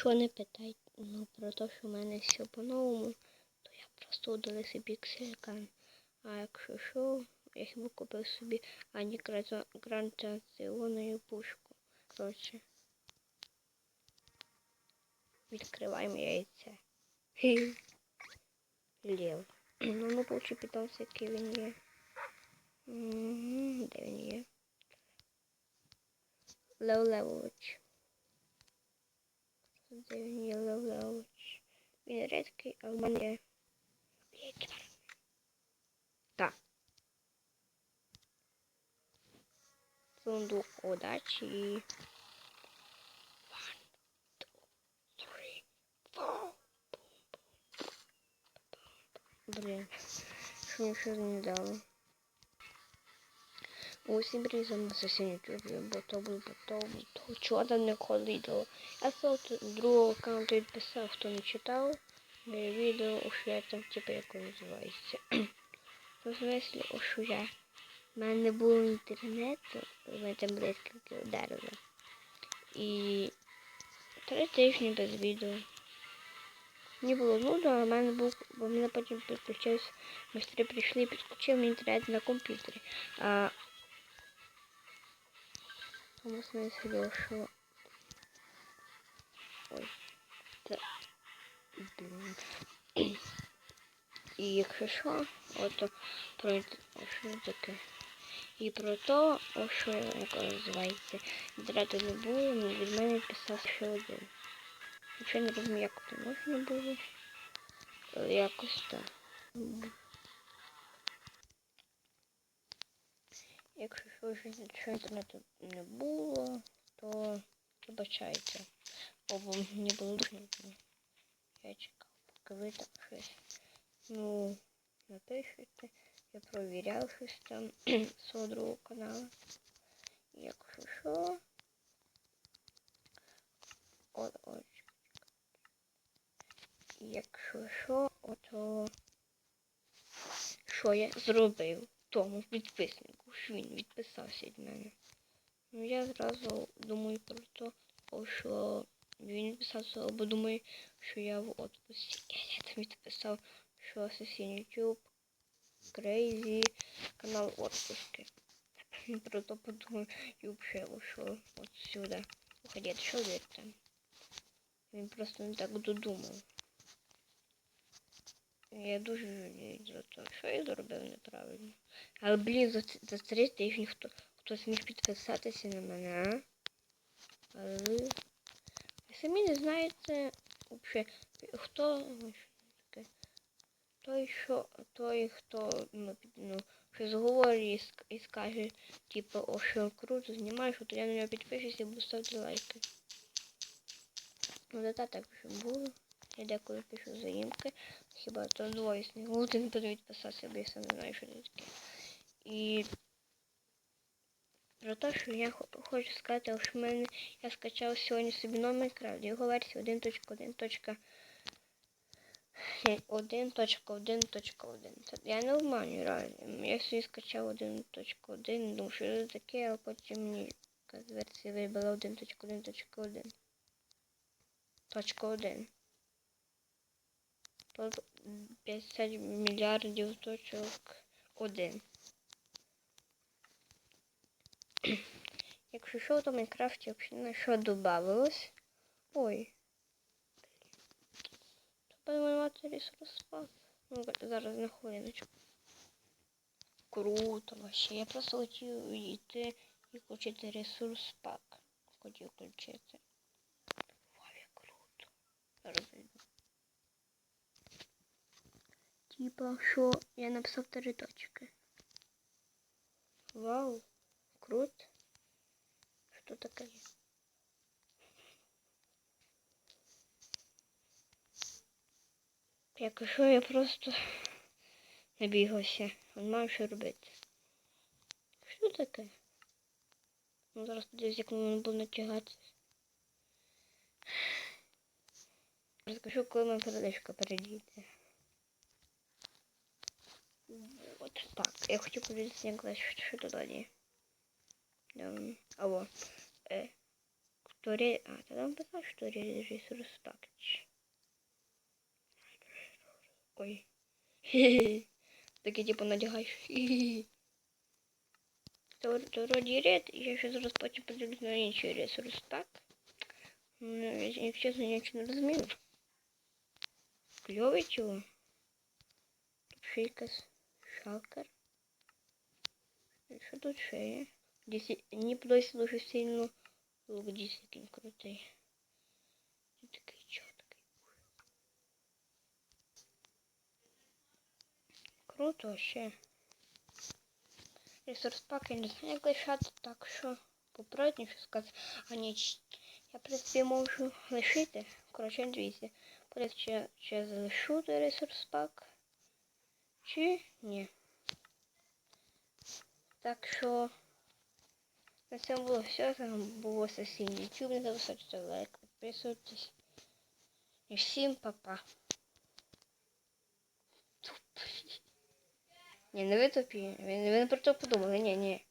Якщо не питайте ну, про те, що в мене все по-новому, то я просто удалив собі ксилькан. А якщо що, я хіба купив собі антигравітаційну пушку. Коротше. Відкриваємо яйце. Лев. Ну, ну, получи питався, який він є. Де він є? Лев Левович. Лев Левович? Він рідкий, а в мене. Є. Так. Сундук удачі що нічого не дали. Усім різом за YouTube, бо то було, бо то, бо то чого не ходило. Я з другого аккаунту відписав, хто не читав моє відео, що я там типу як називається. Ну, в смислі, о, що я. У мене не було інтернету, мене там блискавки ударили. І три тижні без відео. Мені було нудно, а в мене був, бо мене потім підключився, майстри прийшли і підключили інтернет на комп'ютері. А тому смислі, що... Ой, це... І якщо що, ото про що таке? І про то, що як називається, інтернету не було, ну, від мене писав ще один. Нічого не розумію, як це можна було. Якось так. Якщо що, що інтернету не було, то вибачайте. Бо мені було дуже. Я чекав, поки ви там щось. Ну, напишете. Я провіряв щось там з другого каналу. Якщо що. От, от. Якщо що, то що я зробив тому підписнику, що він відписався від мене. Ну я зразу думаю про те, що він відписався, або думаю, що я в отпусті. Я там відписав, що Assassin YouTube, Crazy, канал отпуски. Про то подумав і взагалі ушов от сюди. Уходить, що ви там? Він просто не так додумав. Я дуже жалію за те, що я зробив неправильно. Але, блін, за, за три тижні хто, хтось міг підписатися на мене, а? Але ви самі не знаєте, взагалі, хто таке? той, що, той, хто ну, ну, щось говорить і, і скаже, типу, о, що круто знімаєш, то я на нього підпишуся і буду ставити лайки. Ну, да так вже було. Я деколи пишу заїмки. Хіба то двоє з них. Один буде відписався, бо я сам не знаю, що це таке. І про те, що я хочу сказати, що в мене я скачав сьогодні собі новий Майнкрафт. Його версія 1.1. 1.1.1. Я не обманюю реально. Я собі скачав 1.1, думав, що це таке, а потім мені версія вибила 1.1.1. Точка 1. Тут 50 мільярдів точок 1. Якщо що, то в Майнкрафті взагалі що додавалось. Ой. Ресурс спав. Ну, зараз на хвилиночку. Круто вообще. Я просто хотів йти і включити ресурс пак. Хотів включити. Вау, круто. Зараз Типа, що я написав три точки. Вау, круто. Що таке? Якщо я просто набігався, він мав що робити. Що таке? Ну зараз подивись, як воно буде натягатися. Розкажу, коли моя передачка передійде. От так. Я хочу подивитися, як далі, що, що додалі. Ем, Алло. Е. Что ре... А, тогда он писал, что режиссер Стакч. Ой. Хе-хе. Таке типу надягаєш. Хе-хе. То, то вроді ред, я ще зараз потім подивлюсь на інший ресурс, так? Ну, я- Якщо чесно, я нічого не розумію. Кльовий чого? Тут ще якась шалкер. Що тут ще є? Десь мені подобається дуже сильно лук який крутий. Такий чіткий. Круто ще. Ресурс пак я не знаю, як лишати, так що попробуйте що сказати. А ні, я в принципі можу лишити. Коротше, дивіться. Чи, чи я залишу той ресурс пак, чи ні. Так що на цьому було все. З вами було Сосін YouTube. Не залишайте лайк, підписуйтесь. І всім па-па. Тупі. Ні, не ви тупі. Ви не про то подумали, ні, ні.